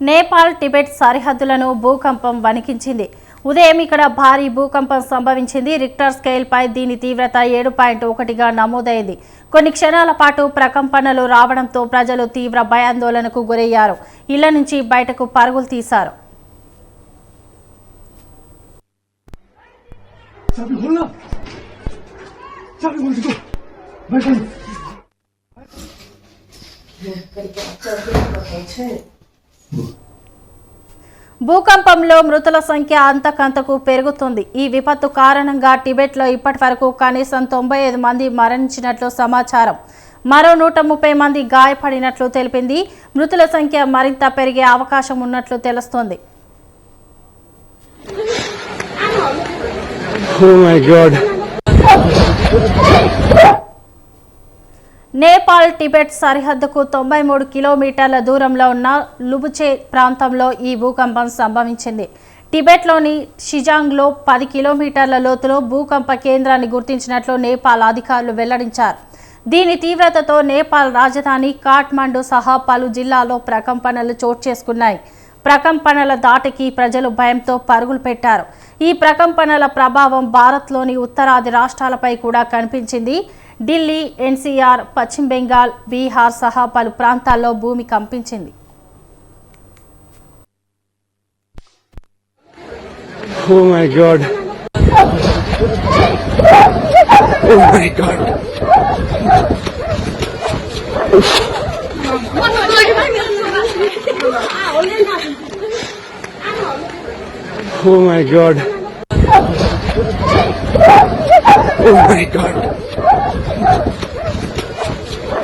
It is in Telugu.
నేపాల్ టిబెట్ సరిహద్దులను భూకంపం వణికించింది. ఉదయం ఇక్కడ భారీ భూకంపం సంభవించింది. రిక్టర్ స్కేల్పై దీని తీవ్రత ఏడు పాయింట్ ఒకటిగా నమోదైంది. కొన్ని క్షణాల పాటు ప్రకంపనలు రావడంతో ప్రజలు తీవ్ర భయాందోళనకు గురయ్యారు. ఇళ్ళ నుంచి బయటకు పరుగులు తీశారు. భూకంపంలో మృతుల సంఖ్య అంతకంతకు పెరుగుతుంది. ఈ విపత్తు కారణంగా టిబెట్లో ఇప్పటి వరకు కనీసం తొంభై ఐదు మంది మరణించినట్లు సమాచారం. మరో నూట ముప్పై మంది గాయపడినట్లు తెలిపింది. మృతుల సంఖ్య మరింత పెరిగే అవకాశం ఉన్నట్లు తెలుస్తోంది. Oh my god. Nepal Tibet సరిహద్దుకు తొంభై మూడు కిలోమీటర్ల దూరంలో ఉన్న లుబుచే ప్రాంతంలో ఈ భూకంపం సంభవించింది. టిబెట్లోని షిజాంగ్లో పది కిలోమీటర్ల లోతులో భూకంప కేంద్రాన్ని గుర్తించినట్లు నేపాల్ అధికారులు వెల్లడించారు. దీని తీవ్రతతో నేపాల్ రాజధాని కాఠ్మండు సహా పలు జిల్లాలో ప్రకంపనలు చోటు చేసుకున్నాయి. ప్రకంపనల దాటికి ప్రజలు భయంతో పరుగులు పెట్టారు. ఈ ప్రకంపనల ప్రభావం భారత్లోని ఉత్తరాది రాష్ట్రాలపై కూడా కనిపించింది. ఢిల్లీ ఎన్సీఆర్ పశ్చిమ బెంగాల్ బీహార్ సహా పలు ప్రాంతాల్లో భూమి కంపించింది Oh my god. Oh my god. Oh my god. Oh my god.